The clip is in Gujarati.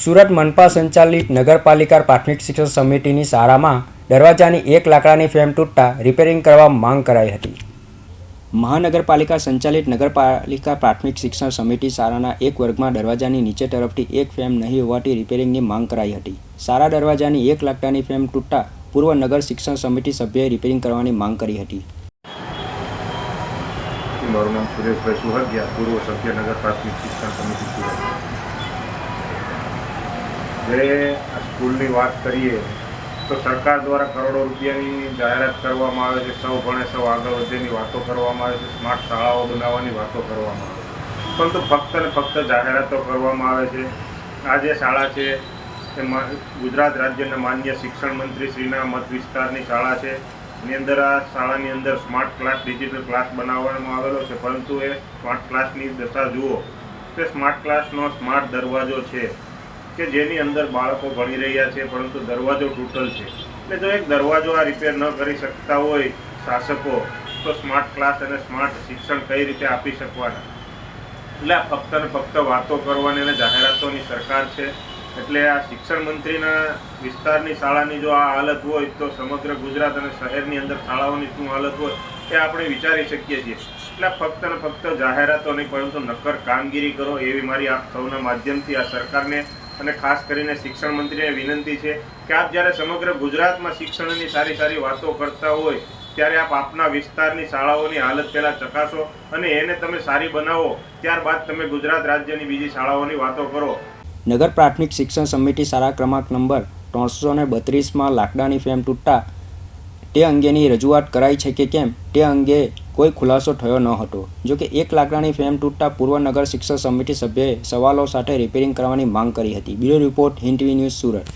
સુરત મનપા સંચાલિત નગરપાલિકા પ્રાથમિક શિક્ષણ સમિતિની શાળામાં દરવાજાની એક લાકડાની ફ્રેમ તૂટતા રિપેરિંગ કરવા માંગ કરાઈ હતી. મહાનગરપાલિકા સંચાલિત નગરપાલિકા પ્રાથમિક શિક્ષણ સમિતિ શાળાના એક વર્ગમાં દરવાજાની નીચે તરફથી એક ફ્રેમ નહીં હોવાથી રિપેરિંગની માંગ કરાઈ હતી. શાળા દરવાજાની એક લાકડાની ફ્રેમ તૂટતા પૂર્વ નગર શિક્ષણ સમિતિ સભ્યએ રિપેરિંગ કરવાની માંગ કરી હતી. મારું નામ સુરેશભાઈ સુહગિયા, પૂર્વ સભ્ય નગર પ્રાથમિક શિક્ષણ સમિતિ સુરત. જે આ સ્કૂલની વાત કરીએ, તો સરકાર દ્વારા કરોડો રૂપિયાની જાહેરાત કરવામાં આવે છે, સૌ ભણે સૌ આગળ વધેની વાતો કરવામાં આવે છે, સ્માર્ટ શાળાઓ બનાવવાની વાતો કરવામાં આવે છે. પરંતુ ફક્ત ને ફક્ત જાહેરાતો કરવામાં આવે છે. આ જે શાળા છે, એ ગુજરાત રાજ્યના માન્ય શિક્ષણ મંત્રી શ્રીના મત વિસ્તારની શાળા છે. એની અંદર આ શાળાની અંદર સ્માર્ટ ક્લાસ, ડિજિટલ ક્લાસ બનાવવામાં આવેલો છે. પરંતુ એ સ્માર્ટ ક્લાસની દશા જુઓ, તે સ્માર્ટ ક્લાસનો સ્માર્ટ દરવાજો છે. કે જેની અંદર બાળકો ભણી રહ્યા છે, પરંતુ દરવાજો તૂટલ છે. એટલે જો એક દરવાજો આ રિપેર ન કરી શકતા હોય શાસકો, તો સ્માર્ટ ક્લાસ અને સ્માર્ટ શિક્ષણ કઈ રીતે આપી શકવાના? એટલે આ ફક્ત ને ફક્ત વાતો કરવાની અને જાહેરાતોની સરકાર છે. એટલે આ શિક્ષણ મંત્રીના વિસ્તારની શાળાની જો આ હાલત હોય, તો સમગ્ર ગુજરાત અને શહેરની અંદર શાળાઓની શું હાલત હોય, એ આપણે વિચારી શકીએ છીએ. એટલે ફક્ત ને ફક્ત જાહેરાતો નહીં પરંતુ નક્કર કામગીરી કરો, એવી મારી આપ સૌના માધ્યમથી આ સરકારને અને ખાસ કરીને શિક્ષણ મંત્રીને વિનંતી છે કે આપ જ્યારે સમગ્ર ગુજરાતમાં શિક્ષણની સારી સારી વાતો કરતા હોય, ત્યારે આપ આપના વિસ્તારની શાળાઓની હાલત પહેલાં ચકાસો અને એને તમે સારી બનાવો, ત્યારબાદ તમે ગુજરાત રાજ્યની બીજી શાળાઓની વાતો કરો. નગર પ્રાથમિક શિક્ષણ સમિતિ શાળા ક્રમાંક નંબર ત્રણસો ને બત્રીસમાં લાકડાની ફ્રેમ તૂટતા તે અંગેની રજૂઆત કરાઈ છે કે કેમ? તે અંગે કોઈ ખુલાસો થયો ન હતો. જોકે એક લાકડાની ફ્રેમ તૂટતા પૂર્વ નગર શિક્ષક સમિતિ સભ્યએ સવાલો સાથે રિપેરિંગ કરવાની માંગ કરી હતી. બ્યુરો રિપોર્ટ હિન્ટવી ન્યૂઝ, સુરત.